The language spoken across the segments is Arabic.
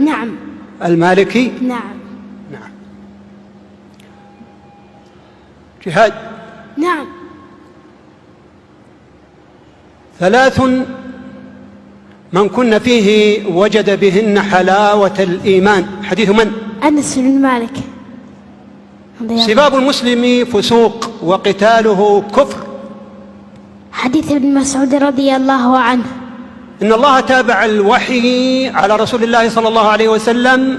نعم. المالكي؟ نعم. نعم. جهاد. نعم. ثلاث من كن فيه وجد بهن حلاوة الإيمان. حديث من؟ أنس بن مالك. سباب المسلم فسوق وقتاله كفر. حديث ابن مسعود رضي الله عنه. إن الله تابع الوحي على رسول الله صلى الله عليه وسلم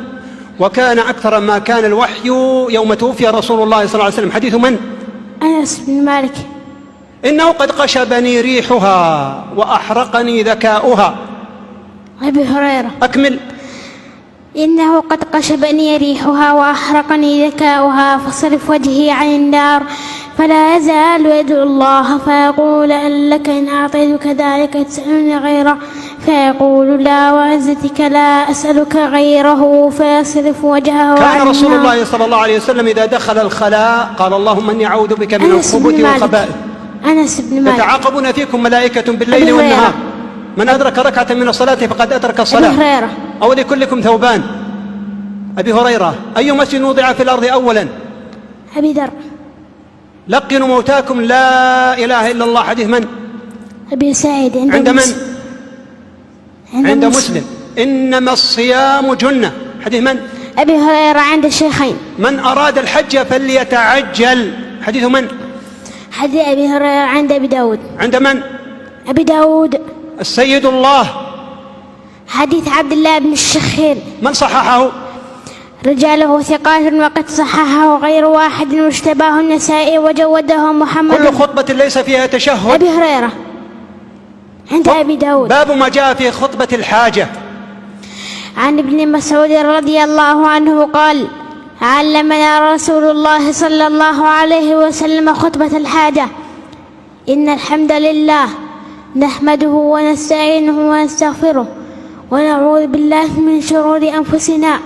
وكان أكثر ما كان الوحي يوم توفي رسول الله صلى الله عليه وسلم. حديث من؟ أنس بن مالك. إنه قد قشبني ريحها وأحرقني ذكاؤها. أبي هريرة. أكمل. إنه قد قشبني ريحها وأحرقني ذكاؤها فصرف وجهي عن النار فلا يزال يدعو الله فيقول هل لك إن أعطيتك ذلك تسألني غيره فيقول لا وعزتك لا أسألك غيره فيصرف وجهه عن كان رسول. الله صلى الله عليه وسلم إذا دخل الخلاء قال اللهم إني أعوذ بك من الخبث والخبائث. أنس بن مالك. يتعاقبون فيكم ملائكة بالليل أبي والنهار. من أدرك ركعة من الصلاة فقد أدرك أبي الصلاة هريرة. أو لكلكم ثوبان. أبي هريرة أي مسجد وضع في الأرض أولا؟ أبي ذر. لقنوا موتاكم. لا إله إلا الله. حديث من؟ أبي سعيد. عند, عند من؟ مسلم. عند مسلم. إنما الصيام جنة. حديث من؟ أبي هريرة عند الشيخين. من أراد الحج فليتعجل. حديث من؟ حديث أبي هريرة عند أبي داود. عند من؟ أبي داود. السيد الله. حديث عبد الله بن الشخير. من صححه؟ رجاله ثقات وقد صححه غير واحد واشتباه النسائي وجوده محمد كل خطبة ليس فيها تشهد. أبي هريرة عند أبي داود. باب ما جاء في خطبة الحاجة. عن ابن مسعود رضي الله عنه قال علمنا رسول الله صلى الله عليه وسلم خطبة الحاجة. إن الحمد لله نحمده ونستعينه ونستغفره. ونعوذ بالله من شرور أنفسنا.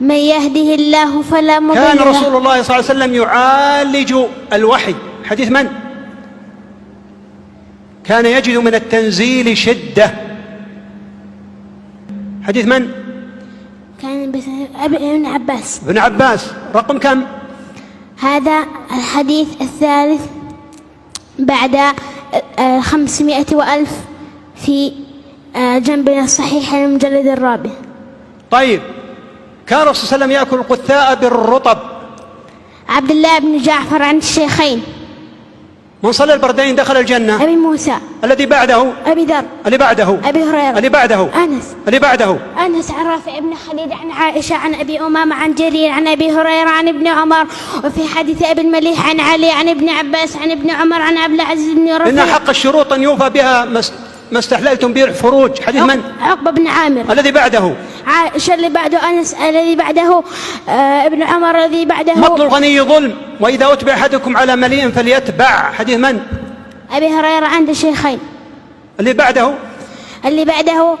من يهده الله فلا مضل كان رسول الله صلى الله عليه وسلم يعالج الوحي. حديث من؟ كان يجد من التنزيل شدة. حديث من؟ كان ابن عباس. ابن عباس. رقم كم؟ هذا الحديث الثالث بعد خمسمائة وألف في جنبنا الصحيح المجلد الرابع. طيب كان الرسول صلى الله عليه وسلم يأكل القثاء بالرطب. عبد الله بن جعفر عن الشيخين. من صلى البردين دخل الجنة. أبي موسى. الذي بعده؟ أبي ذر. اللي بعده؟ أبي هريرة. اللي بعده؟ أنس. اللي بعده؟ أنس عن رافع بن خليل عن عائشة عن أبي أمامة عن جرير عن أبي هريرة عن ابن عمر. وفي حديث أبي المليح عن علي عن ابن عباس عن ابن عمر عن عبد العزيز بن إن رفيع حق الشروط أن يوفى بها ما استحللتم به الفروج حديث من؟ عقبة بن عامر. الذي بعده. عائشة اللي بعده؟ أنس الذي بعده آه ابن عمر الذي بعده. مطل الغني ظلم وإذا أتبع أحدكم على مليء فليتبع. حديث من؟ أبي هريرة عند الشيخين اللي بعده؟ اللي بعده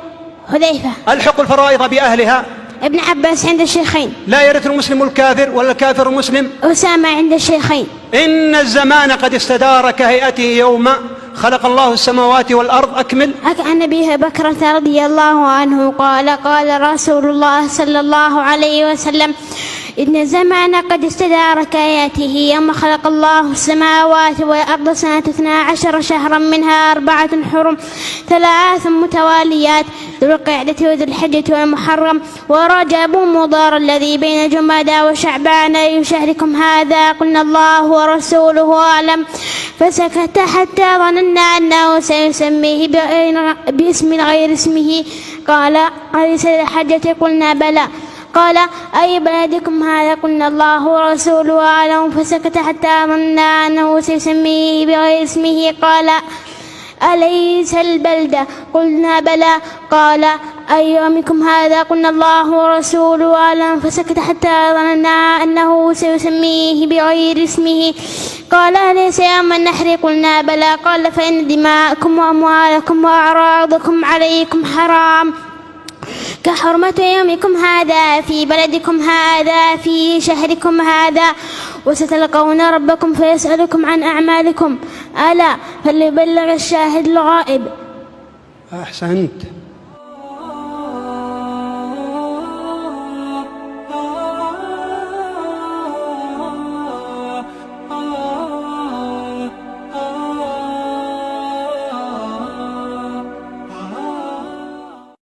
حذيفة. ألحق الفرائض بأهلها. ابن عباس عند الشيخين. لا يرث المسلم الكافر ولا الكافر المسلم أسامة عند الشيخين. إن الزمان قد استدار كهيئته يوم خلق الله السماوات والأرض أكمل. عن أبي بكرة رضي الله عنه قال قال رسول الله صلى الله عليه وسلم إن الزمان قد استدار كآياته يوم خلق الله السماوات والأرض سنة اثنا عشر شهرا منها أربعة حرم ثلاث متواليات ذو القعدة وذو الحجة والمحرم. ورجب مضار الذي بين جمادى وشعبان أي شهركم هذا قلنا الله ورسوله أعلم. فسكت حتى ظننا أنه سيسميه باسم غير اسمه. قال أليس الحجة قلنا بلى. قال أي بلدكم هذا؟ قلنا الله ورسوله أعلم. فسكت حتى ظننا أنه سيسميه بغير اسمه. قال أليس البلدة قلنا بلى. قال أي يومكم هذا؟ قلنا الله ورسوله أعلم. فسكت حتى ظننا أنه سيسميه بغير اسمه. قال أليس يوم النحر قلنا بلى. قال فإن دماءكم وأموالكم وأعراضكم عليكم حرام. كحرمة يومكم هذا في بلدكم هذا في شهركم هذا. وستلقون ربكم فيسألكم عن أعمالكم. ألا فليبلغ الشاهد الغائب. أحسنت.